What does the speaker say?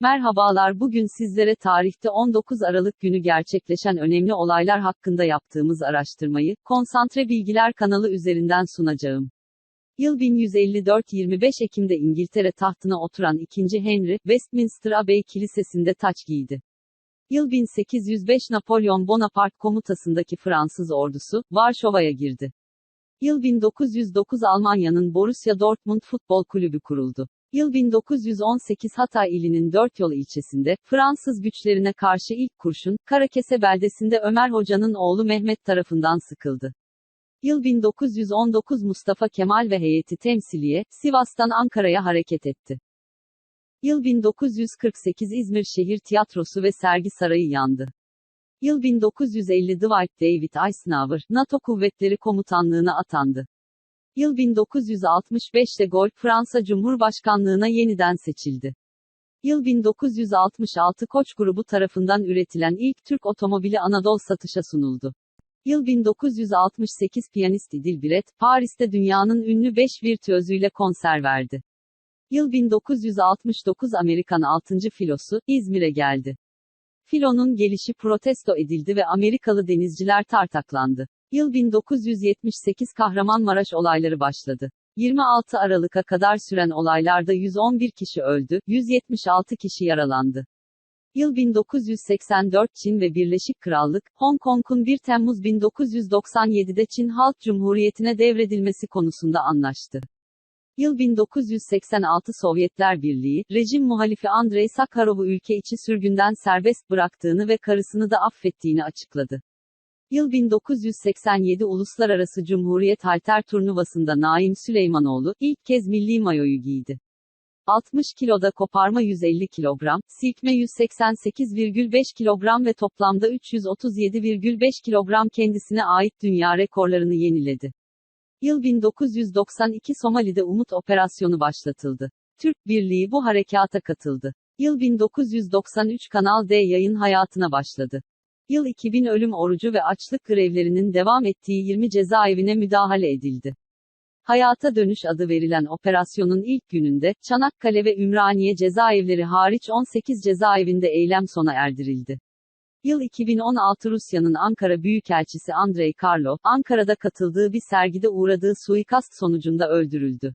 Merhabalar bugün sizlere tarihte 19 Aralık günü gerçekleşen önemli olaylar hakkında yaptığımız araştırmayı, Konsantre Bilgiler kanalı üzerinden sunacağım. Yıl 1154 25 Ekim'de İngiltere tahtına oturan 2. Henry, Westminster Abbey Kilisesi'nde taç giydi. Yıl 1805 Napolyon Bonaparte komutasındaki Fransız ordusu, Varşova'ya girdi. Yıl 1909 Almanya'nın Borussia Dortmund Futbol Kulübü kuruldu. Yıl 1918 Hatay ilinin Dörtyol ilçesinde, Fransız güçlerine karşı ilk kurşun, Karakese beldesinde Ömer Hoca'nın oğlu Mehmet tarafından sıkıldı. Yıl 1919 Mustafa Kemal ve heyeti temsiliye, Sivas'tan Ankara'ya hareket etti. Yıl 1948 İzmir Şehir Tiyatrosu ve Sergi Sarayı yandı. Yıl 1950 Dwight David Eisenhower, NATO Kuvvetleri Komutanlığına atandı. Yıl 1965'te Gol, Fransa Cumhurbaşkanlığına yeniden seçildi. Yıl 1966 Koç grubu tarafından üretilen ilk Türk otomobili Anadolu satışa sunuldu. Yıl 1968 piyanist İdil Biret, Paris'te dünyanın ünlü 5 virtüözüyle konser verdi. Yıl 1969 Amerikan 6. filosu, İzmir'e geldi. Filonun gelişi protesto edildi ve Amerikalı denizciler tartaklandı. Yıl 1978 Kahramanmaraş olayları başladı. 26 Aralık'a kadar süren olaylarda 111 kişi öldü, 176 kişi yaralandı. Yıl 1984 Çin ve Birleşik Krallık, Hong Kong'un 1 Temmuz 1997'de Çin Halk Cumhuriyeti'ne devredilmesi konusunda anlaştı. Yıl 1986 Sovyetler Birliği, rejim muhalifi Andrei Sakharov'u ülke içi sürgünden serbest bıraktığını ve karısını da affettiğini açıkladı. Yıl 1987 Uluslararası Cumhuriyet Halter Turnuvası'nda Naim Süleymanoğlu, ilk kez milli mayoyu giydi. 60 kiloda koparma 150 kilogram, silkme 188,5 kilogram ve toplamda 337,5 kilogram kendisine ait dünya rekorlarını yeniledi. Yıl 1992 Somali'de Umut Operasyonu başlatıldı. Türk Birliği bu harekata katıldı. Yıl 1993 Kanal D yayın hayatına başladı. Yıl 2000 ölüm orucu ve açlık grevlerinin devam ettiği 20 cezaevine müdahale edildi. Hayata Dönüş adı verilen operasyonun ilk gününde, Çanakkale ve Ümraniye cezaevleri hariç 18 cezaevinde eylem sona erdirildi. Yıl 2016 Rusya'nın Ankara Büyükelçisi Andrei Karlov, Ankara'da katıldığı bir sergide uğradığı suikast sonucunda öldürüldü.